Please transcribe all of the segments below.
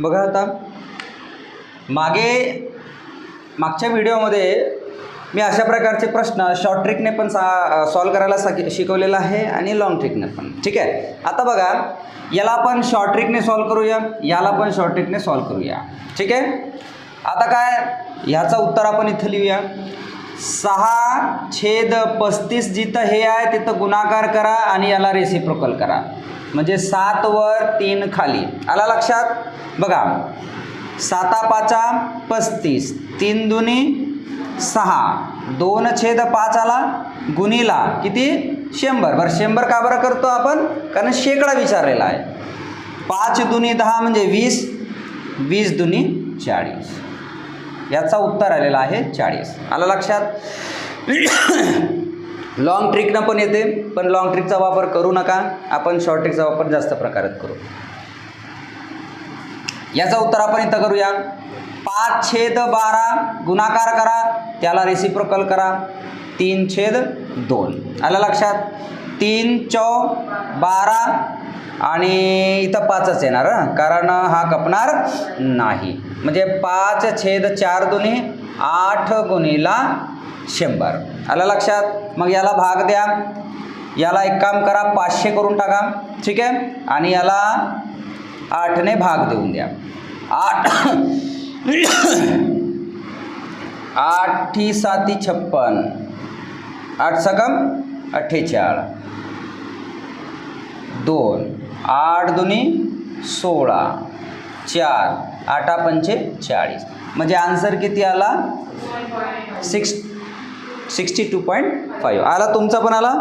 बघा आता. मागे मागच्या व्हिडिओमध्ये मी अशा प्रकारचे प्रश्न शॉर्ट ट्रिकने पण सा सॉल्व करायला सा शिकवलेला आहे आणि लॉंग ट्रिकने पण. ठीक आहे? आता बघा याला आपण शॉर्ट ट्रिकने सॉल्व करूया याला पण शॉर्ट ट्रिकने सॉल्व करूया. ठीक आहे? आता काय? ह्याचं उत्तर आपण इथं लिहूया. सहा छेद पस्तीस जिथं हे आहे तिथं गुणाकार करा आणि याला रेसिप्रोकल करा. म्हणजे सात वर तीन खाली. आला लक्षात? बघा. साता पाचा पस्तीस. तीन दुनी सहा. दोन छेद पाच आला गुणीला किती? शंभर. बरं शंभर का बरं करतो आपण? कारण शेकडा विचारलेला आहे. पाच दुनी दहा म्हणजे वीस. वीस दुनी चाळीस. याचा उत्तर आलेला आहे चाळीस. आला लक्षात? लॉंग ट्रिकनं पण येते पण लॉंग ट्रिकचा वापर करू नका. आपण शॉर्ट ट्रिकचा वापर जास्त प्रकारात करू. याचं उत्तर आपण इथं करूया. पाच छेद बारा गुणाकार करा. त्याला रेसिप्रोकल करा. तीन छेद दोन. आलं लक्षात? तीन चौ बारा आणि इथं पाचच येणार कारण हा कपणार नाही. म्हणजे पाच छेद चार दुनी आठ गुणीला शंभर. आलं लक्षात? मग याला भाग द्या. याला एक काम करा पाचशे करून टाका. ठीक आहे? आणि याला आठने भाग देऊन द्या. आठ. आठी साती छप्पन. आठ सकम अठ्ठेचाळ. दोन. आठ दुनी सोळा चार. आठा पंचे चाळीस. म्हणजे आन्सर किती आला? Six sixty two point five आला तुमचा पण आला?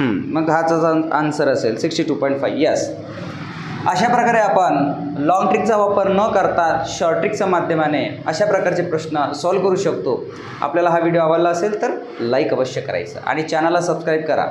मग हाचा आन्सर असेल sixty two point five yes अशा प्रकारे आपण लॉंग ट्रिकचा वापर न करता शॉर्ट ट्रिकच्या माध्यमाने अशा प्रकारचे प्रश्न सॉल्व करू शकतो. आपल्याला हा व्हिडिओ आवडला असेल तर लाईक अवश्य करायचं. आणि चॅनलला सबस्क्राईब करा.